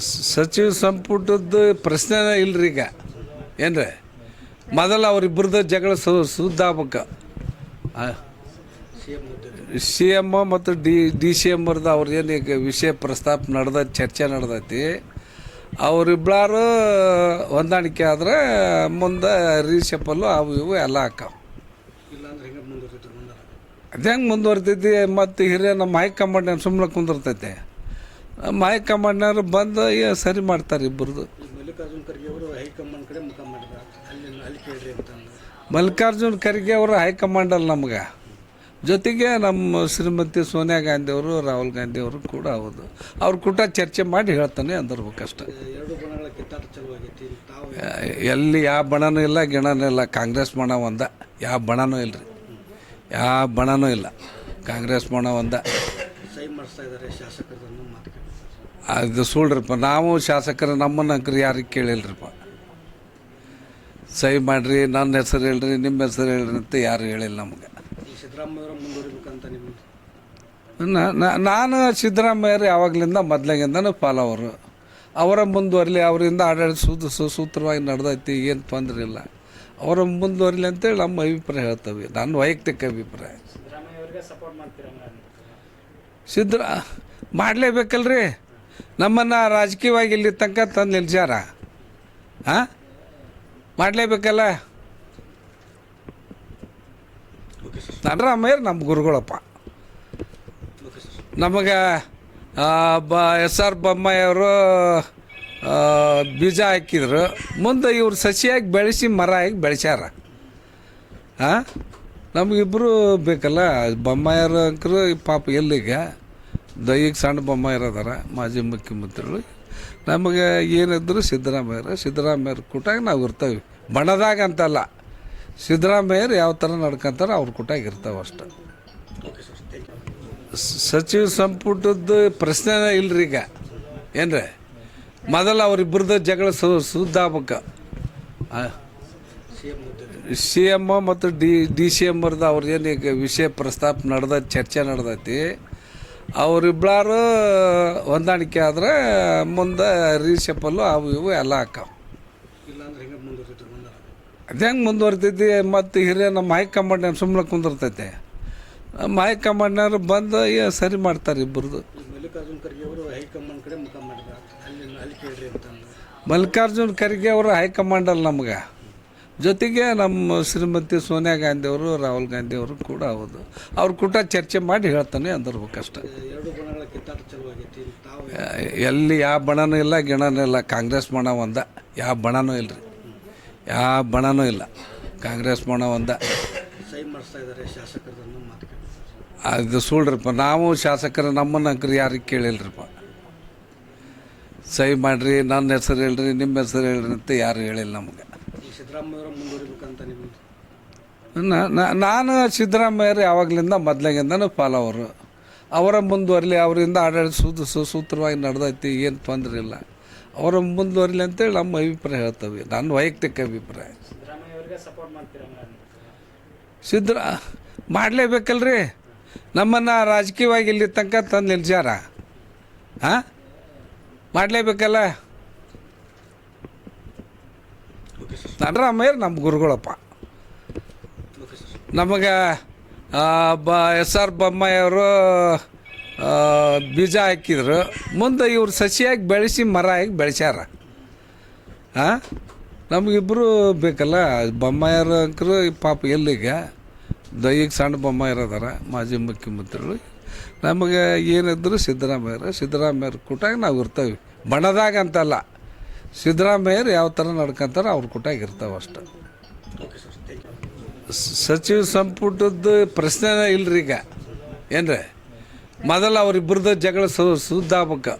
ಸಚಿವ ಸಂಪುಟದ್ದು ಪ್ರಶ್ನೆನೇ ಇಲ್ರಿ ಈಗ. ಏನ್ರಿ? ಮೊದಲು ಅವರಿಬ್ಬರದ್ದು ಜಗಳ ಸು ಸುದ್ದ ಸಿ ಎಂ ಮತ್ತು ಡಿ ಡಿ ಸಿ ಎಮ್ರದ್ದು ಅವ್ರದ್ದು ಈಗ ವಿಷಯ ಪ್ರಸ್ತಾಪ ನಡೆದ ಚರ್ಚೆ ನಡೆದೈತಿ. ಅವರಿಬ್ಬರು ಹೊಂದಾಣಿಕೆ ಆದ್ರೆ ಮುಂದೆ ರೀಶೆಪಲ್ಲು ಅವು ಇವು ಎಲ್ಲ ಹಾಕಾವ. ಅದು ಹೆಂಗೆ ಮುಂದುವರ್ತೈತಿ? ಮತ್ತು ಹಿರಿಯ ನಮ್ಮ ಹೈಕಮಾಂಡ್ ಸುಮ್ಮನೆ ಕುಂದಿರ್ತೈತೆ? ಹೈಕಮಾಂಡ್ನವ್ರು ಬಂದು ಸರಿ ಮಾಡ್ತಾರೆ ಇಬ್ಬರದು ಮಲ್ಲಿಕಾರ್ಜುನ ಖರ್ಗೆ ಅವರು ಹೈಕಮಾಂಡ್ ಕಡೆ ಮುಖ ಮಾಡಿದ್ರು? ಅಲ್ಲಿ ಅಲ್ಲಿ ಕೇಳ್ರಿ ಅಂತಂದು ಮಲ್ಲಿಕಾರ್ಜುನ್ ಖರ್ಗೆ ಅವರು ಹೈಕಮಾಂಡಲ್ಲಿ ನಮ್ಗೆ. ಜೊತೆಗೆ ನಮ್ಮ ಶ್ರೀಮತಿ ಸೋನಿಯಾ ಗಾಂಧಿ ಅವರು ರಾಹುಲ್ ಗಾಂಧಿ ಅವರು ಕೂಡ ಹೌದು. ಅವ್ರ ಕೂಟ ಚರ್ಚೆ ಮಾಡಿ ಹೇಳ್ತಾನೆ ಅಂದಿರ್ಬೇಕಷ್ಟೆ. ಎಲ್ಲಿ ಯಾವ ಬಣನೂ ಇಲ್ಲ ಗಿಣನೂ ಇಲ್ಲ. ಕಾಂಗ್ರೆಸ್ ಬಣ ಒಂದ ಯಾವ ಬಣನೂ ಇಲ್ಲ ರೀ ಯಾವ ಬಣನೂ ಇಲ್ಲ ಕಾಂಗ್ರೆಸ್ ಬಣ ಒಂದ. ಸಹಿ ಮಾಡಿಸ್ತಾ ಇದ್ದಾರೆ ಶಾಸಕರನ್ನು ಅದು ಸುಳ್ಳ್ರಿಪ್ಪ. ನಾವು ಶಾಸಕರು ನಮ್ಮನ್ನು ಅಂಕರು ಯಾರಿಗೆ ಕೇಳಿಲ್ರಿಪ್ಪ. ಸಹಿ ಮಾಡಿರಿ ನನ್ನ ಹೆಸರು ಹೇಳ್ರಿ ನಿಮ್ಮ ಹೆಸರು ಹೇಳ್ರಿ ಅಂತ ಯಾರು ಹೇಳಿಲ್ಲ ನಮಗೆ. ನಾನು ಸಿದ್ದರಾಮಯ್ಯರು ಯಾವಾಗಲಿಂದ ಮೊದಲಾಗಿಂದನೂ ಫಾಲೋವರು ಅವರ ಮುಂದುವರಲಿ ಅವರಿಂದ ಆಡಳಿತ ಸೂತ್ರ ಸುಸೂತ್ರವಾಗಿ ನಡೆದೈತಿ ಏನು ತೊಂದರೆ ಇಲ್ಲ. ಅವರ ಮುಂದುವರಲಿ ಅಂತೇಳಿ ನಮ್ಮ ಅಭಿಪ್ರಾಯ ಹೇಳ್ತವೆ. ನನ್ನ ವೈಯಕ್ತಿಕ ಅಭಿಪ್ರಾಯ. ಸಿದ್ದರಾ ಮಾಡಲೇಬೇಕಲ್ರಿ. ನಮ್ಮನ್ನು ರಾಜಕೀಯವಾಗಿ ಇಲ್ಲಿ ತನಕ ತಂದು ನಿಲ್ಸ್ಯಾರ ಹಾಂ ಮಾಡಲೇಬೇಕಲ್ಲ ಸರ್ ನಮ್ಮ ಗುರುಗಳಪ್ಪ. ನಮಗೆ ಬ, ಎಸ್ ಆರ್ ಬೊಮ್ಮಾಯಿಯವರು ಬೀಜ ಹಾಕಿದ್ರು. ಮುಂದೆ ಇವ್ರು ಸಸಿಯಾಗಿ ಬೆಳೆಸಿ, ಮರ ಆಗಿ ಬೆಳೆಸ್ಯಾರ. ಹಾಂ ನಮಗಿಬ್ಬರು ಬೇಕಲ್ಲ ಬೊಮ್ಮಾಯರು ಅಂಕರು, ಪಾಪ ಎಲ್ಲಿಗ? ದೈಹಿಕ ಸಣ್ಣ ಬೊಮ್ಮ ಅದಾರ ಮಾಜಿ ಮುಖ್ಯಮಂತ್ರಿಗಳು. ನಮಗೆ ಏನಿದ್ರು ಸಿದ್ದರಾಮಯ್ಯರು ಸಿದ್ದರಾಮಯ್ಯರ ಕೂಟಾಗ ನಾವು ಇರ್ತೇವೆ. ಬಣದಾಗ ಅಂತಲ್ಲ ಸಿದ್ದರಾಮಯ್ಯರು ಯಾವ ಥರ ನಡ್ಕೊಂತಾರೆ ಅವ್ರ ಕೂಟಾಗ ಇರ್ತಾವೆ ಅಷ್ಟೆ. ಸಚಿವ ಸಂಪುಟದ್ದು ಪ್ರಶ್ನೆನೇ ಇಲ್ರಿ ಈಗ. ಏನ್ರಿ? ಮೊದಲು ಅವರಿಬ್ಬರದ್ದು ಜಗಳ ಸುದ್ದ ಆಗ್ಬೇಕು ಸಿ ಎಂ ಮತ್ತು ಡಿ ಡಿ ಸಿ ಎಂ ಅವ್ರದ್ದು ಈಗ ವಿಷಯ ಪ್ರಸ್ತಾಪ ನಡೆದ, ಚರ್ಚೆ ನಡೆದೈತಿ. ಅವರಿಬ್ಬರು ಹೊಂದಾಣಿಕೆ ಆದ್ರೆ ಮುಂದೆ ರೀಶಪಲ್ಲು ಅವು ಇವು ಎಲ್ಲ ಹಾಕಾವ. ಅದು ಹೆಂಗೆ ಮುಂದುವರ್ತೈತಿ? ಮತ್ತು ಹಿರಿಯ ನಮ್ಮ ಹೈಕಮಾಂಡ್ ಸುಮ್ಮನೆ ಕುಂದಿರ್ತೈತೆ. ನಮ್ಮ ಹೈಕಮಾಂಡ್ನವ್ರು ಬಂದು ಸರಿ ಮಾಡ್ತಾರೆ ಇಬ್ಬರದು ಮಲ್ಲಿಕಾರ್ಜುನ ಮಲ್ಲಿಕಾರ್ಜುನ್ ಖರ್ಗೆ ಅವರು ಹೈಕಮಾಂಡ್ ಕಡೆ ಮುಖ ಮಾಡಿದ್ರು. ಅಲ್ಲಿ ಅಲ್ಲಿ ಕೇಳ್ರಿ ಅಂತಂದು. ಮಲ್ಲಿಕಾರ್ಜುನ್ ಖರ್ಗೆ ಅವರು ಹೈಕಮಾಂಡಲ್ಲಿ ನಮ್ಗೆ. ಜೊತೆಗೆ ನಮ್ಮ ಶ್ರೀಮತಿ ಸೋನಿಯಾ ಗಾಂಧಿ ಅವರು ರಾಹುಲ್ ಗಾಂಧಿ ಅವರು ಕೂಡ ಹೌದು. ಅವ್ರ ಕೂಟ ಚರ್ಚೆ ಮಾಡಿ ಹೇಳ್ತಾನೆ ಅಂದಿರ್ಬೇಕಷ್ಟೆ ಎಲ್ಲಿ ಯಾವ ಬಣನೂ ಇಲ್ಲ, ಗಿಣನೂ ಇಲ್ಲ. ಕಾಂಗ್ರೆಸ್ ಬಣ ಒಂದ. ಯಾವ ಬಣನೂ ಇಲ್ಲ ರೀ ಯಾವ ಬಣನೂ ಇಲ್ಲ. ಕಾಂಗ್ರೆಸ್ ಬಣ ಒಂದ. ಅದು ಸುಳ್ರಿಪ್ಪ, ನಾವು ಶಾಸಕರು ನಮ್ಮನ್ನ ಅಂಕರು ಯಾರಿಗೆ ಕೇಳಿಲ್ರಿಪ್ಪ. ಸಹಿ ಮಾಡಿರಿ, ನನ್ನ ಹೆಸರು ಹೇಳ್ರಿ, ನಿಮ್ಮ ಹೆಸರು ಹೇಳ್ರಿ ಅಂತ ಯಾರು ಹೇಳಿಲ್ಲ ನಮಗೆ. ಸಿದ್ದರಾಮಯ್ಯವರು ಮುಂದುವರಿಬೇಕಂತ ನಾನು ಸಿದ್ದರಾಮಯ್ಯರು ಯಾವಾಗಲಿಂದ ಮೊದಲಾಗಿಂದನೂ ಫಾಲೋವರು ಅವರ ಮುಂದುವರಲಿ ಅವರಿಂದ ಆಡಳಿತ ಸೂತ್ರ ಸುಸೂತ್ರವಾಗಿ ನಡೆದೈತಿ ಏನು ತೊಂದರೆ ಇಲ್ಲ. ಅವರ ಮುಂದುವರಲಿ ಅಂತೇಳಿ ನಮ್ಮ ಅಭಿಪ್ರಾಯ ಹೇಳ್ತವೆ. ನನ್ನ ವೈಯಕ್ತಿಕ ಅಭಿಪ್ರಾಯ. ಸಿದ್ದರ ಮಾಡಲೇಬೇಕಲ್ರಿ. ನಮ್ಮನ್ನು ರಾಜಕೀಯವಾಗಿ ಇಲ್ಲಿ ತನಕ ತಂದು ನಿಲ್ಸ್ಯಾರ ಹಾಂ? ಮಾಡಲೇಬೇಕಲ್ಲ? ಸಿದ್ದರಾಮಯ್ಯರು ನಮ್ಮ ಗುರುಗಳಪ್ಪ. ನಮಗೆ ಬ ಎಸ್ ಆರ್ ಬೊಮ್ಮಾಯಿಯವರು ಬೀಜ ಹಾಕಿದ್ರು. ಮುಂದೆ ಇವ್ರು ಸಸಿಯಾಗಿ ಬೆಳೆಸಿ ಮರ ಆಗಿ ಬೆಳೆಸ್ಯಾರ. ಹಾಂ ನಮಗಿಬ್ಬರು ಬೇಕಲ್ಲ, ಬೊಮ್ಮಾಯರು ಅಂಕರು ಪಾಪ ಎಲ್ಲಿಗ? ದೈಹಿಕ ಸಣ್ಣ ಬೊಮ್ಮಾಯರು ಅದಾರ, ಮಾಜಿ ಮುಖ್ಯಮಂತ್ರಿಗಳು. ನಮಗೆ ಏನಿದ್ರು ಸಿದ್ದರಾಮಯ್ಯರು ಸಿದ್ದರಾಮಯ್ಯರು ಕೂಟಾಗ ನಾವು ಇರ್ತೇವೆ. ಬಣದಾಗ ಅಂತಲ್ಲ. ಸಿದ್ದರಾಮಯ್ಯರು ಯಾವ ಥರ ನಡ್ಕೊಂತಾರೆ ಅವ್ರ ಕೂಟಾಗ ಇರ್ತಾವೆ ಅಷ್ಟೆ. ಸಚಿವ ಸಂಪುಟದ್ದು ಪ್ರಶ್ನೆನೇ ಇಲ್ರಿ ಈಗ. ಏನ್ರಿ? ಮೊದಲು ಅವರಿಬ್ಬರದ್ದು ಜಗಳ ಸುದ್ದ ಆಗ್ಬೇಕು.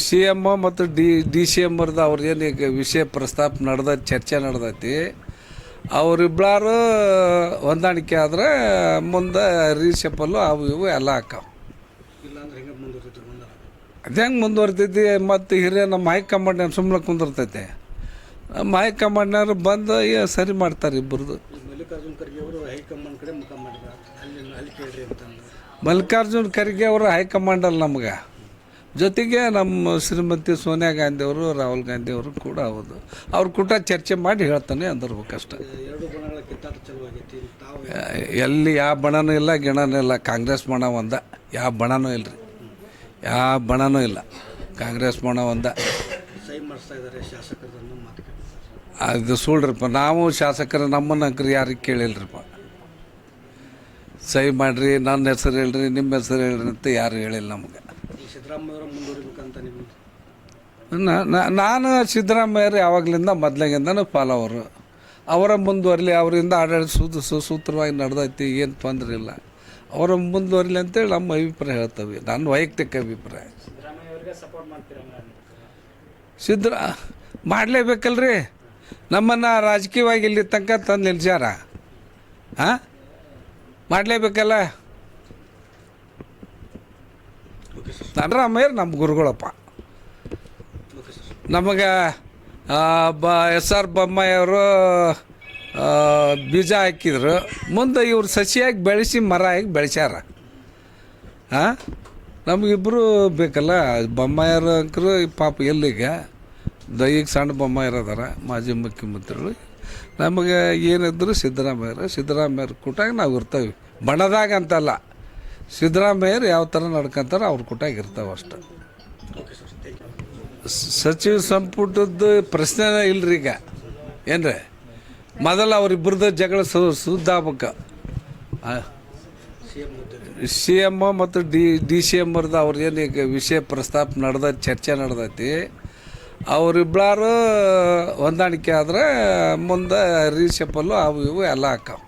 ಸಿ ಎಂ ಮತ್ತು ಡಿ ಡಿ ಸಿ ಎಮ್ರದ್ದು ಅವ್ರದ್ದು ಈಗ ವಿಷಯ ಪ್ರಸ್ತಾಪ ನಡೆದ ಚರ್ಚೆ ನಡೆದೈತಿ. ಅವರಿಬ್ಬರು ಹೊಂದಾಣಿಕೆ ಆದರೆ ಮುಂದೆ ರೀಸೆಪಲ್ಲು ಅವು ಇವು ಎಲ್ಲ ಹಾಕಾವ ಇಲ್ಲಾಂದ್ರೆ ಹೆಂಗೆ ಮುಂದುವರಿದ್ರು ಮುಂದೆ ಅದು ಹೆಂಗೆ ಮುಂದುವರ್ತೈತಿ ಮತ್ತು ಹಿರಿಯ ನಮ್ಮ ಹೈಕಮಾಂಡ್ ಸುಮ್ಮನೆ ಕುಂದಿರ್ತೈತೆ. ನಮ್ಮ ಹೈಕಮಾಂಡ್ನವ್ರು ಬಂದು ಸರಿ ಮಾಡ್ತಾರೆ ಇಬ್ಬರದು ಮಲ್ಲಿಕಾರ್ಜುನ ಖರ್ಗೆ ಅವರು ಹೈಕಮಾಂಡ್ ಕಡೆ ಮುಖ ಮಾಡಿದ್ರು ಅಲ್ಲಿ ಅಲ್ಲಿ ಕೇಳ್ರಿ ಅಂತಂದು. ಮಲ್ಲಿಕಾರ್ಜುನ್ ಖರ್ಗೆ ಅವರು ಹೈಕಮಾಂಡಲ್ಲಿ ನಮ್ಗೆ. ಜೊತೆಗೆ ನಮ್ಮ ಶ್ರೀಮತಿ ಸೋನಿಯಾ ಗಾಂಧಿ ಅವರು ರಾಹುಲ್ ಗಾಂಧಿ ಅವರು ಕೂಡ ಹೌದು. ಅವ್ರ ಕೂಟ ಚರ್ಚೆ ಮಾಡಿ ಹೇಳ್ತಾನೆ ಅಂದಿರ್ಬೇಕಷ್ಟೆ. ಎಲ್ಲಿ ಯಾವ ಬಣನೂ ಇಲ್ಲ ಗಿಣನೂ ಇಲ್ಲ. ಕಾಂಗ್ರೆಸ್ ಬಣ ಒಂದ. ಯಾವ ಬಣನೂ ಇಲ್ಲ ರೀ ಯಾವ ಬಣನೂ ಇಲ್ಲ. ಕಾಂಗ್ರೆಸ್ ಬಣ ಒಂದ. ಅದು ಸುಳ್ಳ್ರಿಪ್ಪ ನಾವು ಶಾಸಕರು ನಮ್ಮನ್ನ ಅಂಕರು ಯಾರಿಗೆ ಕೇಳಿಲ್ರಿಪ್ಪ. ಸಹಿ ಮಾಡಿರಿ, ನನ್ನ ಹೆಸರು ಹೇಳ್ರಿ ನಿಮ್ಮ ಹೆಸರು ಹೇಳ್ರಿ ಅಂತ ಯಾರು ಹೇಳಿಲ್ಲ ನಮಗೆ. ನಾನು ಸಿದ್ದರಾಮಯ್ಯರು ಯಾವಾಗಲಿಂದ ಮೊದಲಾಗಿಂದನೂ ಫಾಲೋವರು ಅವರ. ಮುಂದುವರಲಿ, ಅವರಿಂದ ಆಡಳಿತ ಸೂದು ಸುಸೂತ್ರವಾಗಿ ನಡೆದೈತಿ, ಏನು ತೊಂದರೆ ಇಲ್ಲ. ಅವರ ಮುಂದುವರಿಲಿ ಅಂತೇಳಿ ನಮ್ಮ ಅಭಿಪ್ರಾಯ ಹೇಳ್ತವೆ. ನನ್ನ ವೈಯಕ್ತಿಕ ಅಭಿಪ್ರಾಯ. ಸಿದ್ದರ ಮಾಡಲೇಬೇಕಲ್ರಿ? ನಮ್ಮನ್ನು ರಾಜಕೀಯವಾಗಿ ಇಲ್ಲಿ ತನಕ ತಂದು ನಿಲ್ಸ್ಯಾರ? ಹಾಂ ಮಾಡಲೇಬೇಕಲ್ಲ? ಸಿದ್ದರಾಮಯ್ಯರು ನಮ್ಮ ಗುರುಗಳಪ್ಪ. ನಮಗೆ ಬ, ಎಸ್ ಆರ್ ಬೊಮ್ಮಾಯಿಯವರು ಬೀಜ ಹಾಕಿದ್ರು. ಮುಂದೆ ಇವ್ರು ಸಸಿಯಾಗಿ ಬೆಳೆಸಿ ಮರ ಆಗಿ ಬೆಳೆಸ್ಯಾರ. ಹಾಂ ನಮಗಿಬ್ಬರು ಬೇಕಲ್ಲ ಬೊಮ್ಮಾಯರ ಅಂಕರು ಪಾಪ ಎಲ್ಲಿಗ? ದೈಹಿಕ ಸಣ್ಣ ಬೊಮ್ಮಾಯರು ಮಾಜಿ ಮುಖ್ಯಮಂತ್ರಿಗಳು. ನಮಗೆ ಏನಿದ್ರು ಸಿದ್ದರಾಮಯ್ಯರು ಸಿದ್ದರಾಮಯ್ಯರ ಕೂಟಾಗ ನಾವು ಇರ್ತೇವೆ. ಬಣದಾಗ ಅಂತಲ್ಲ ಸಿದ್ದರಾಮಯ್ಯರು ಯಾವ ಥರ ನಡ್ಕೊಂತಾರೋ ಅವ್ರ ಕೂಟಾಗ ಇರ್ತಾವೆ ಅಷ್ಟು. ಸಚಿವ ಸಂಪುಟದ್ದು ಪ್ರಶ್ನೆನೇ ಇಲ್ರಿ ಈಗ. ಏನ್ರಿ? ಮೊದಲು ಅವರಿಬ್ಬರದ ಜಗಳ ಸು ಸುದ್ದ ಆಗ್ಬೇಕು ಸಿ ಎಂ ಮತ್ತು ಡಿ ಡಿ ಸಿ ಎಂ ಅವ್ರದ್ದು ಅವ್ರದ್ದೇನು ಈಗ ವಿಷಯ ಪ್ರಸ್ತಾಪ ನಡೆದ ಚರ್ಚೆ ನಡೆದೈತಿ. ಅವರಿಬ್ಬರು ಹೊಂದಾಣಿಕೆ ಆದ್ರೆ ಮುಂದೆ ರೀಶೆಪಲ್ಲು ಅವು ಇವು ಎಲ್ಲ ಹಾಕಾವ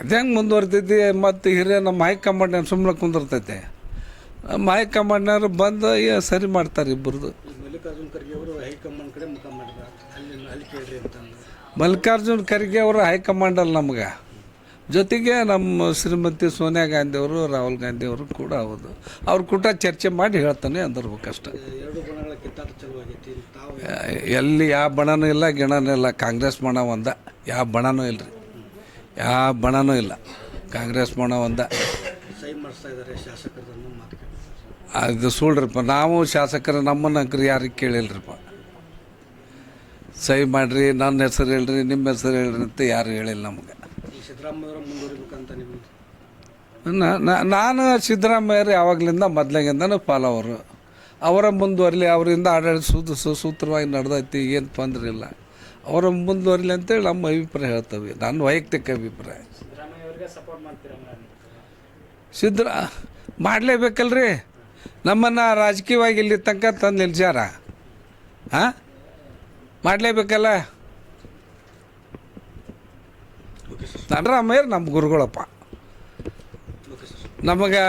ಅದು ಹೆಂಗೆ ಮುಂದುವರಿತೈತಿ ಮತ್ತು ಹಿರಿಯ ನಮ್ಮ ಹೈಕಮಾಂಡ್ ಸುಮ್ಮನೆ ಕುಂದಿರ್ತೈತೆ? ನಮ್ಮ ಹೈಕಮಾಂಡ್ನವ್ರು ಬಂದು ಸರಿ ಮಾಡ್ತಾರೆ ಇಬ್ಬರದು ಈ ಮಲ್ಲಿಕಾರ್ಜುನ್ ಖರ್ಗೆ ಅವರು ಹೈಕಮಾಂಡ್ ಕಡೆ ಮುಖ ಅಲ್ಲಿ ಅಲ್ಲಿ ಕೇಳ್ರಿ ಅಂತಂದು ಮಲ್ಲಿಕಾರ್ಜುನ್ ಖರ್ಗೆ ಅವರು ಹೈಕಮಾಂಡಲ್ಲಿ ನಮ್ಗೆ. ಜೊತೆಗೆ ನಮ್ಮ ಶ್ರೀಮತಿ ಸೋನಿಯಾ ಗಾಂಧಿ ಅವರು ರಾಹುಲ್ ಗಾಂಧಿ ಅವರು ಕೂಡ ಹೌದು. ಅವ್ರ ಕೂಟ ಚರ್ಚೆ ಮಾಡಿ ಹೇಳ್ತಾನೆ ಅಂದಿರ್ಬೇಕಷ್ಟೆ ಎರಡು ಬಣಗಳ ಕಿತ್ತಾಟ ಚಲುವಾಗೈತಿ ತಾವು ಎಲ್ಲಿ ಯಾವ ಬಣನೂ ಇಲ್ಲ ಗಿಣನೂ ಇಲ್ಲ. ಕಾಂಗ್ರೆಸ್ ಬಣ ಒಂದ ಯಾವ ಬಣನೂ ಇಲ್ಲ ರೀ ಯಾವ ಬಣನೂ ಇಲ್ಲ. ಕಾಂಗ್ರೆಸ್ ಬಣ ಒಂದ. ಸಹಿ ಮಾಡಿಸ್ತಾ ಇದ್ದಾರೆ ಶಾಸಕರನ್ನು ಮಾತು ಕೇಳ್ತಾರೆ ಅದು ಸುಳ್ಳ್ರಿಪ್ಪ ನಾವು ಶಾಸಕರು ನಮ್ಮನ್ನ ಯಾರಿಗೆ ಕೇಳಿಲ್ರಿಪ್ಪ. ಸಹಿ ಮಾಡಿರಿ ನನ್ನ ಹೆಸರು ಹೇಳ್ರಿ ನಿಮ್ಮ ಹೆಸರು ಹೇಳ್ರಿ ಅಂತ ಯಾರು ಹೇಳಿಲ್ಲ ನಮ್ಗೆ. ನಾನು ಸಿದ್ದರಾಮಯ್ಯರು ಯಾವಾಗಲಿಂದ ಮೊದಲಾಗಿಂದನೂ ಫಾಲೋವರು. ಅವರ ಮುಂದುವರಲಿ ಅವರಿಂದ ಆಡಳಿತ ಸೂತ್ರವಾಗಿ ಸುಸೂತ್ರವಾಗಿ ನಡೆದೈತಿ ಏನು ತೊಂದರೆ ಇಲ್ಲ. ಅವರ ಮುಂದುವರಲಿ ಅಂತೇಳಿ ನಮ್ಮ ಅಭಿಪ್ರಾಯ ಹೇಳ್ತವೆ ನನ್ನ ವೈಯಕ್ತಿಕ ಅಭಿಪ್ರಾಯ. ಸಿದ್ದರ ಮಾಡಲೇಬೇಕಲ್ರಿ. ನಮ್ಮನ್ನು ರಾಜಕೀಯವಾಗಿ ಇಲ್ಲಿ ತನಕ ತಂದು ನಿಲ್ಸ್ಯಾರ ಹಾಂ? ಮಾಡಲೇಬೇಕಲ್ಲ? ಸರ್ ನಮ್ಮ ಗುರುಗಳಪ್ಪ. ನಮಗೆ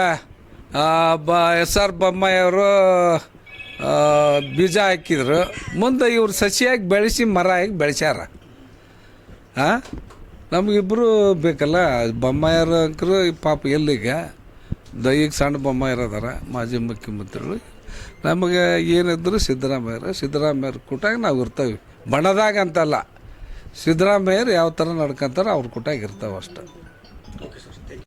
ಬ, ಎಸ್ ಆರ್ ಬೊಮ್ಮಾಯಿಯವರು ಬೀಜ ಹಾಕಿದ್ರು. ಮುಂದೆ ಇವ್ರು ಸಸಿಯಾಗಿ ಬೆಳೆಸಿ ಮರ ಆಗಿ ಬೆಳೆಸ್ಯಾರ. ಹಾಂ ನಮಗಿಬ್ಬರು ಬೇಕಲ್ಲ ಬೊಮ್ಮಾಯರು ಅಂಕರು ಪಾಪ ಎಲ್ಲಿಗ? ದೈಹಿಕ ಸಣ್ಣ ಬೊಮ್ಮಾಯರು ಮಾಜಿ ಮುಖ್ಯಮಂತ್ರಿಗಳು. ನಮಗೆ ಏನಿದ್ರು ಸಿದ್ದರಾಮಯ್ಯರು, ಸಿದ್ದರಾಮಯ್ಯರ ಕೂಟಾಗ ನಾವು ಇರ್ತೇವೆ. ಬಣದಾಗ ಅಂತಲ್ಲ, ಸಿದ್ದರಾಮಯ್ಯರು ಯಾವ ಥರ ನಡ್ಕೊಂತಾರೋ ಅವ್ರ ಕೂಟಾಗ ಇರ್ತಾವೆ ಅಷ್ಟೆ.